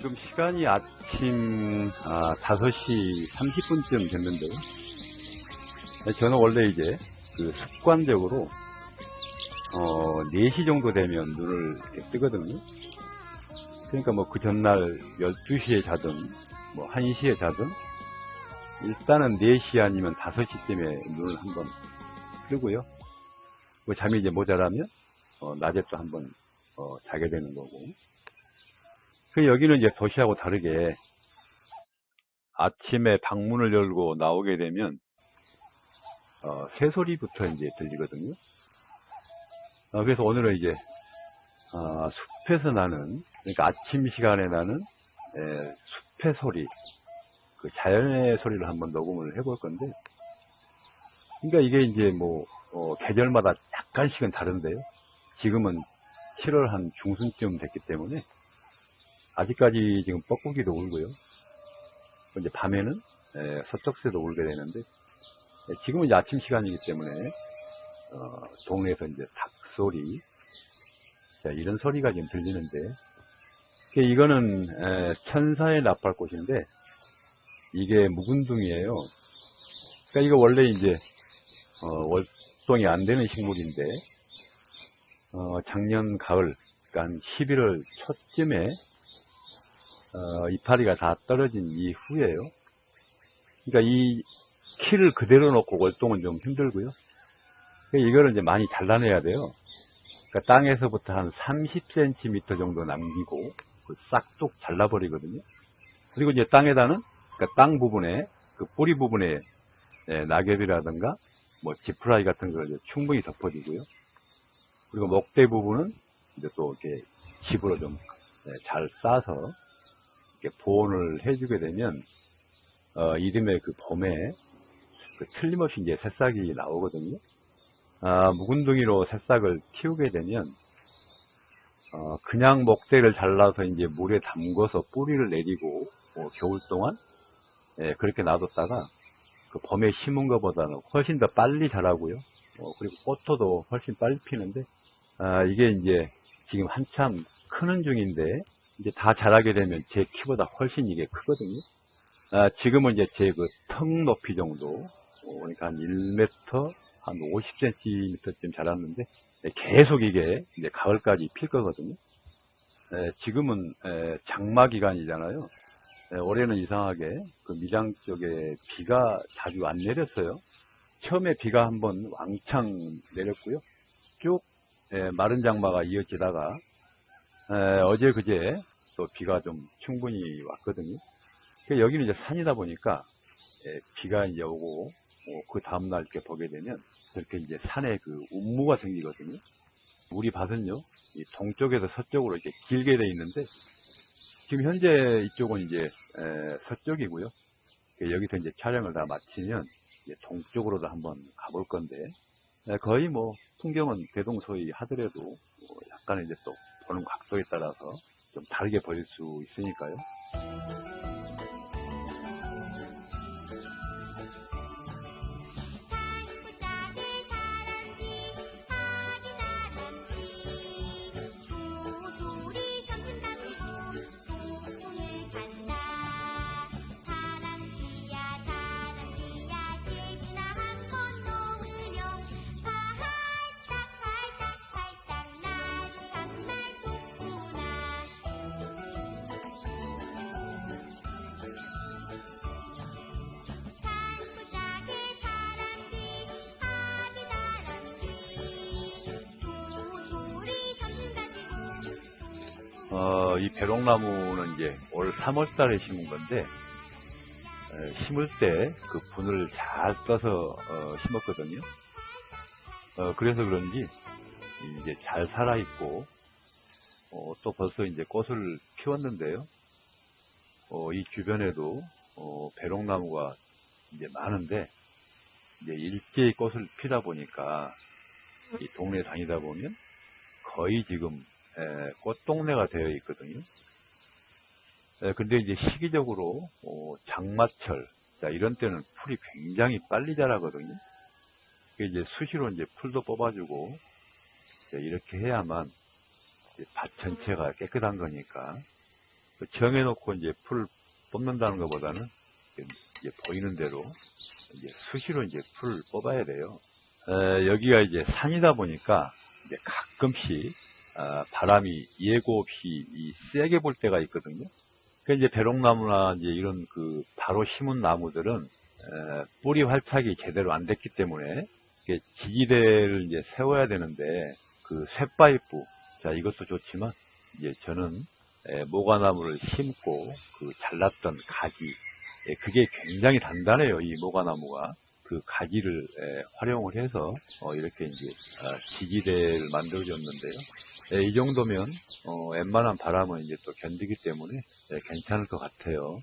지금 시간이 아침 아, 5시 30분쯤 됐는데요. 네, 저는 원래 이제 그 습관적으로 어, 4시 정도 되면 눈을 이렇게 뜨거든요. 그러니까 뭐 그 전날 12시에 자든 뭐 1시에 자든 일단은 4시 아니면 5시쯤에 눈을 한번 뜨고요. 그 잠이 이제 모자라면 어, 낮에 또 한번 어, 자게 되는 거고. 그 여기는 이제 도시하고 다르게 아침에 방문을 열고 나오게 되면 어, 새소리부터 이제 들리거든요. 어, 그래서 오늘은 이제 어, 숲에서 나는 그러니까 아침 시간에 나는 에, 숲의 소리, 그 자연의 소리를 한번 녹음을 해볼 건데, 그러니까 이게 이제 뭐 어, 계절마다 약간씩은 다른데요. 지금은 7월 한 중순쯤 됐기 때문에 아직까지 지금 뻐꾸기도 울고요. 이제 밤에는 에, 서쪽새도 울게 되는데 에, 지금은 이제 아침 시간이기 때문에 어, 동네에서 이제 닭 소리 자, 이런 소리가 지금 들리는데 그 이거는 에, 천사의 나팔꽃인데 이게 묵은둥이에요. 그러니까 이거 원래 이제 어, 월동이 안 되는 식물인데 어, 작년 가을 그러니까 한 11월 초쯤에 어, 이파리가 다 떨어진 이후에요. 그러니까 이 키를 그대로 놓고 월동은 좀 힘들고요. 그러니까 이거를 이제 많이 잘라내야 돼요. 그러니까 땅에서부터 한 30cm 정도 남기고 그 싹둑 잘라버리거든요. 그리고 이제 땅에다는 그러니까 땅 부분에 그 뿌리 부분에 예, 낙엽이라든가 뭐 지프라이 같은 걸 충분히 덮어주고요. 그리고 목대 부분은 이제 또 이렇게 집으로 좀 잘 싸서 보온을 해주게 되면 어, 이듬해 그 봄에 그 틀림없이 이제 새싹이 나오거든요. 아, 묵은둥이로 새싹을 키우게 되면 어, 그냥 목대를 잘라서 이제 물에 담궈서 뿌리를 내리고 뭐 겨울 동안 예, 그렇게 놔뒀다가 그 봄에 심은 것보다는 훨씬 더 빨리 자라고요. 어, 그리고 꽃도 훨씬 빨리 피는데 아, 이게 이제 지금 한참 크는 중인데 이제 다 자라게 되면 제 키보다 훨씬 이게 크거든요. 아, 지금은 이제 제 그 턱 높이 정도, 어, 그러니까 한 1m, 한 50cm쯤 자랐는데, 네, 계속 이게 이제 가을까지 필 거거든요. 에, 지금은 에, 장마 기간이잖아요. 에, 올해는 이상하게 그 밀양 쪽에 비가 자주 안 내렸어요. 처음에 비가 한번 왕창 내렸고요. 쭉 에, 마른 장마가 이어지다가 에, 어제 그제 또 비가 좀 충분히 왔거든요. 그러니까 여기는 이제 산이다 보니까 에, 비가 이제 오고 어, 그 다음날 이렇게 보게 되면 이렇게 이제 산에 그 운무가 생기거든요. 우리 밭은요, 이 동쪽에서 서쪽으로 이렇게 길게 돼 있는데 지금 현재 이쪽은 이제 에, 서쪽이고요. 그 여기서 이제 촬영을 다 마치면 이제 동쪽으로도 한번 가볼 건데 에, 거의 뭐 풍경은 대동소이 하더라도 뭐 약간 이제 또 보는 각도에 따라서 좀 다르게 보일 수 있으니까요. 어, 이 배롱나무는 이제 올 3월달에 심은 건데 에, 심을 때 그 분을 잘 떠서 어, 심었거든요. 어, 그래서 그런지 이제 잘 살아 있고 어, 또 벌써 이제 꽃을 피웠는데요. 어, 이 주변에도 어, 배롱나무가 이제 많은데 이제 일제히 꽃을 피다 보니까 이 동네 다니다 보면 거의 지금 에, 꽃동네가 되어 있거든요. 에, 근데 이제 시기적으로 어, 장마철 자, 이런 때는 풀이 굉장히 빨리 자라거든요. 그 이제 수시로 이제 풀도 뽑아주고 이렇게 해야만 밭 전체가 깨끗한 거니까 그 정해놓고 이제 풀 뽑는다는 것보다는 이제 보이는 대로 이제 수시로 이제 풀 뽑아야 돼요. 에, 여기가 이제 산이다 보니까 이제 가끔씩 아, 바람이 예고 없이 이 세게 불 때가 있거든요. 그 이제 배롱나무나 이제 이런 그 바로 심은 나무들은 에, 뿌리 활착이 제대로 안 됐기 때문에 이게 지지대를 이제 세워야 되는데 그 쇠파이프 자 이것도 좋지만 이제 저는 에, 모과나무를 심고 그 잘랐던 가지 예, 그게 굉장히 단단해요 이 모과나무가 그 가지를 에, 활용을 해서 어, 이렇게 이제 아, 지지대를 만들어줬는데요 예, 이 정도면 어, 웬만한 바람은 이제 또 견디기 때문에 예, 괜찮을 것 같아요